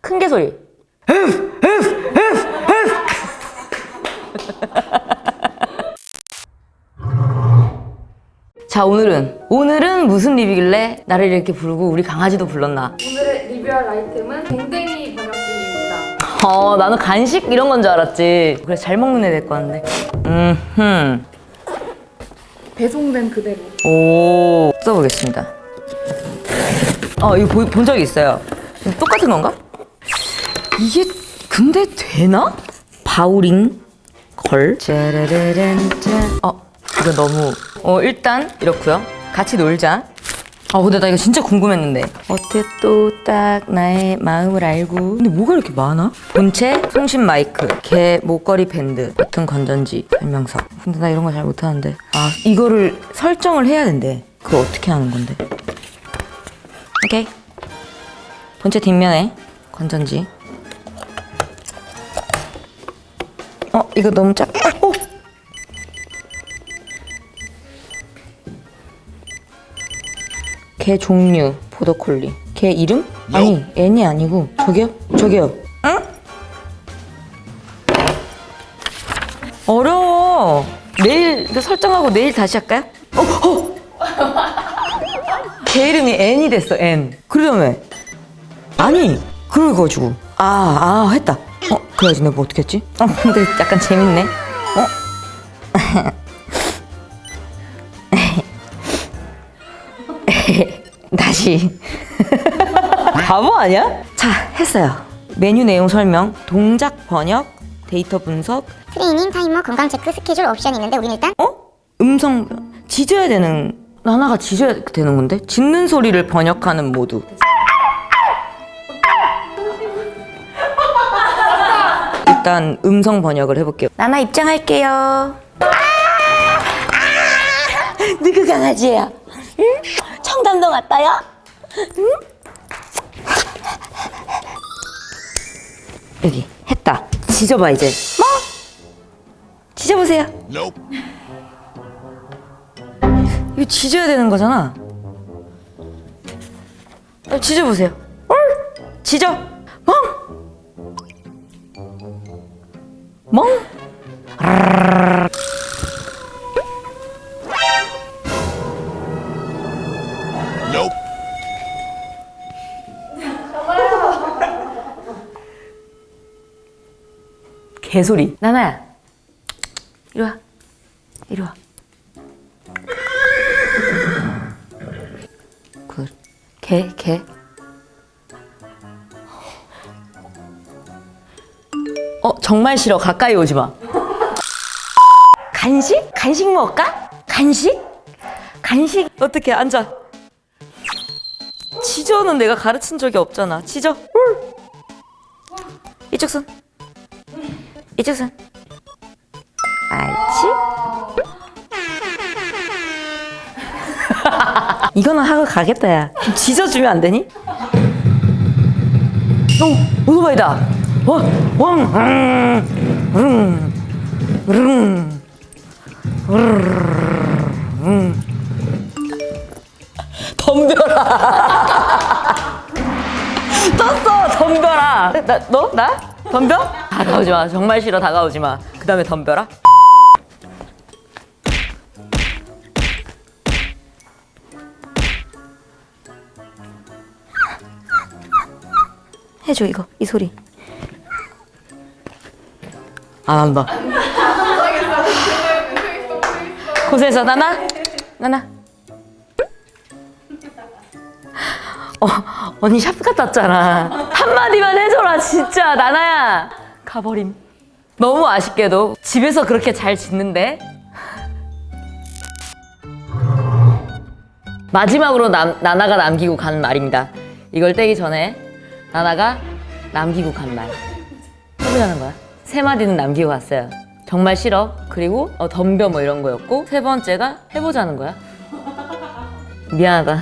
큰 개 소리. 자 오늘은 오늘은 무슨 립이길래 나를 이렇게 부르고 우리 강아지도 불렀나? 오늘의 리뷰할 아이템은 댕댕이 번역기입니다. 어 나는 간식 이런 건 줄 알았지. 그래 잘 먹는 애 데리고 왔는데. 음흠. 배송된 그대로. 오 써보겠습니다. 어 이거 본 적이 있어요. 똑같은 건가? 이게 근데 되나? 바우링 걸. 어 이거 너무. 어 일단 이렇고요. 같이 놀자. 아 근데 나 이거 진짜 궁금했는데 어때 또딱 나의 마음을 알고 근데 뭐가 이렇게 많아? 본체, 송신 마이크, 개 목걸이 밴드, 버튼 건전지, 설명서 근데 나 이런 거 잘 못하는데 아 이거를 설정을 해야 된대 그거 어떻게 하는 건데 오케이 본체 뒷면에 건전지 어 이거 너무 작 어, 어. 개 종류 보더콜리 개 이름? 아니 애니 아니고 저기요 저기요 응? 어려워 내일 그 설정하고 내일 다시 할까요? 어, 어. 개 이름이 N이 됐어 N 그러면 아니 그래가지고 아아 했다 어 그래야지 내가 뭐 어떻게 했지? 어 근데 약간 재밌네 어? 다시 바보 아니야? 자 했어요 메뉴 내용 설명 동작 번역 데이터 분석 트레이닝, 타이머, 건강 체크, 스케줄 옵션이 있는데 우린 일단 어? 음성 짖어야 되는 하나가 짖어야 되는 건데 짖는 소리를 번역하는 모두 일단 음성 번역을 해볼게요 나나 입장할게요 누구 강아지예요? 응? 청담동 왔다요? 응? 여기 했다 짖어봐 이제 뭐? 짖어보세요 이거 짖어야 되는 거잖아. 아, 짖어보세요. 얼! 짖어. 멍! 멍! 개소리. 나나야. 이리 와. 이리 와. 개, 개. 어, 정말 싫어. 가까이 오지 마. 간식? 간식 먹을까? 간식? 간식? 어떻게 앉아. 지저는 내가 가르친 적이 없잖아. 울. 이쪽 손. 이쪽 손. 알지? 이거는 하고 가겠다 야. 좀 짖어주면 안 되니? 어, 오토바이다. 와, 왕, 음, 음, 음, 음. 덤벼라. 떴어, 덤벼라. 나, 너? 나? 덤벼? 다가오지 마. 정말 싫어, 다가오지 마. 그 다음에 덤벼라. 해줘 이거 이 소리. 안 한다 고생했어 나나? 나나? 어 언니 샵 갔다 왔잖아. 한마디만 해줘라 진짜. 나나야. 가버림. 너무 아쉽게도 집에서 그렇게 잘 짓는데? 마지막으로 남, 나나가 남기고 간 말입니다. 이걸 떼기 전에 나나가 남기고 간 말. 해보자는 거야. 세 마디는 남기고 갔어요. 정말 싫어. 그리고 어, 덤벼 뭐 이런 거였고 세 번째가 해보자는 거야. 미안하다.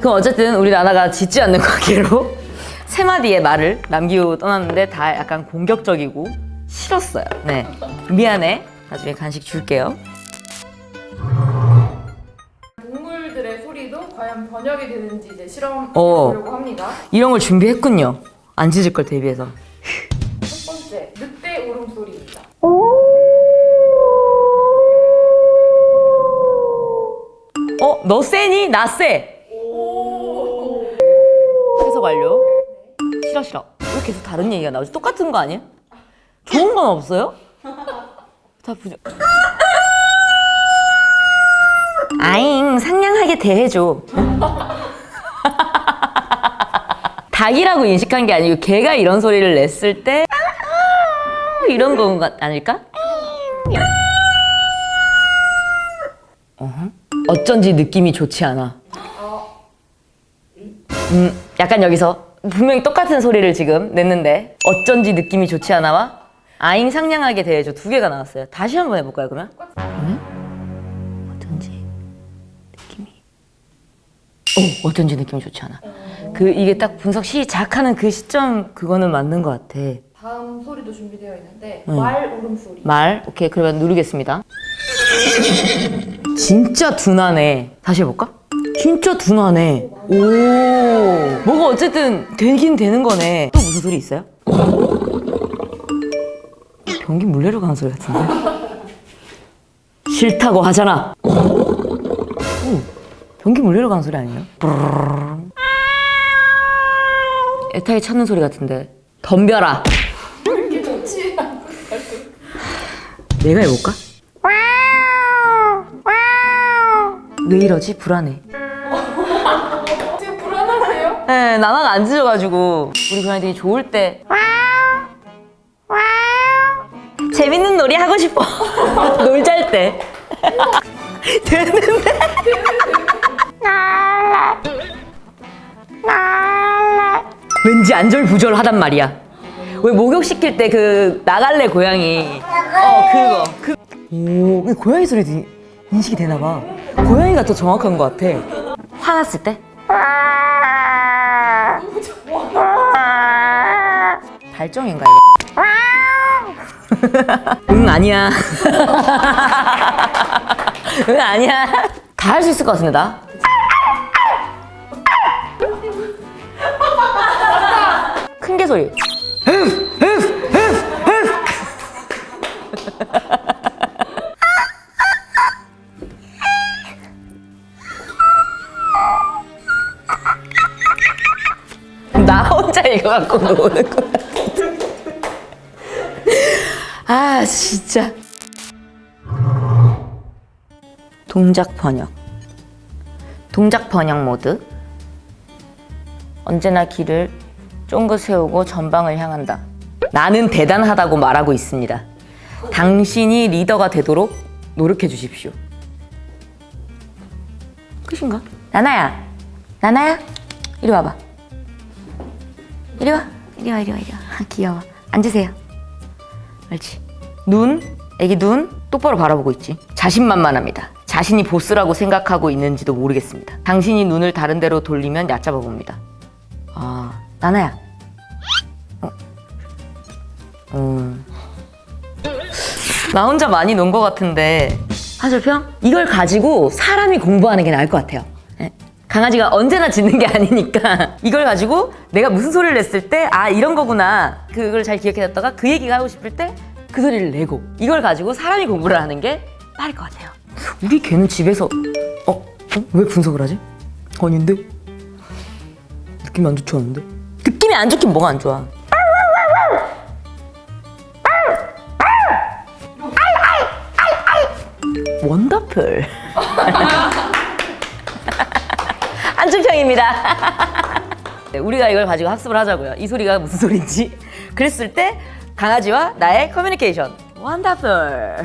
그럼 어쨌든 우리 나나가 짖지 않는 관계로 세 마디의 말을 남기고 떠났는데 다 약간 공격적이고 싫었어요. 네. 미안해. 나중에 간식 줄게요. 과연 번역이 되는지 이제 실험해 어. 보려고 합니다. 이런 걸 준비했군요. 안 짖을 걸 대비해서. 첫 번째, 늑대 울음소리입니다. 어, 너 세니? 나 세. 해석 완료. 싫어 싫어. 왜 계속 다른 얘기가 나오지? 똑같은 거 아니야? 좋은 건 없어요? 다 부정. 아잉 상냥하게 대해줘. 닭이라고 인식한 게 아니고 개가 이런 소리를 냈을 때 이런 건 가- 아닐까? 어허. 어쩐지 느낌이 좋지 않아. 음, 약간 여기서 분명히 똑같은 소리를 지금 냈는데 어쩐지 느낌이 좋지 않아와 아잉 상냥하게 대해줘 두 개가 나왔어요. 다시 한번 해볼까요 그러면? 응? 오 어쩐지 느낌이 좋지 않아. 그 이게 딱 분석 시작하는 그 시점 그거는 맞는 것 같아. 다음 소리도 준비되어 있는데 응. 말 울음소리. 말 오케이 그러면 누르겠습니다. 진짜 둔하네. 다시 해볼까? 진짜 둔하네. 오 뭐가 어쨌든 되긴 되는 거네. 또 무슨 소리 있어요? 변기 물레로 가는 소리 같은데. 싫다고 하잖아. 오, 변기 물레로 가는 소리 아니에요? 애타게 찾는 소리 같은데. 덤벼라. 내가 해볼까? 왜 이러지? 불안해. 지금 불안하세요? 네, 나나가 안 짖어가지고 우리 고양이 되게 좋을 때 재밌는 놀이 하고 싶어. 놀 잘 때. 됐는데? 왠지 안절부절하단 말이야. 왜 목욕 시킬 때 그 나갈래 고양이. 어 그거. 그. 오, 근데 고양이 소리 도 인식이 되나 봐. 고양이가 더 정확한 것 같아. 화났을 때? 발정인가 이거? 응 아니야. 응 아니야. 다 할 수 있을 것 나. 소리. 나 혼자 읽어갖고 노는 거 같은데. 아 진짜. 동작 번역. 동작 번역 모드. 언제나 길을 쫑긋 세우고 전방을 향한다. 나는 대단하다고 말하고 있습니다. 당신이 리더가 되도록 노력해 주십시오. 끝인가? 나나야, 나나야, 이리 와봐. 이리 와, 이리 와, 이리 와, 이리 와. 아, 귀여워. 앉으세요. 옳지. 눈, 애기 눈 똑바로 바라보고 있지. 자신만만합니다. 자신이 보스라고 생각하고 있는지도 모르겠습니다. 당신이 눈을 다른 데로 돌리면 얕잡아 봅니다. 아, 나나야. 나 혼자 많이 논 것 같은데 하슬평? 이걸 가지고 사람이 공부하는 게 나을 것 같아요. 예. 강아지가 언제나 짖는 게 아니니까 이걸 가지고 내가 무슨 소리를 냈을 때 아 이런 거구나 그걸 잘 기억해놨다가 그 얘기가 하고 싶을 때 그 소리를 내고 이걸 가지고 사람이 공부를 하는 게 빠를 것 같아요. 우리 개는 집에서 어? 어? 왜 분석을 하지? 아닌데? 느낌이 안 좋지 않은데? 느낌이 안 좋긴 뭐가 안 좋아? 원더풀. 안준평입니다. 네, 우리가 이걸 가지고 학습을 하자고요. 이 소리가 무슨 소리인지. 그랬을 때 강아지와 나의 커뮤니케이션. 원더풀.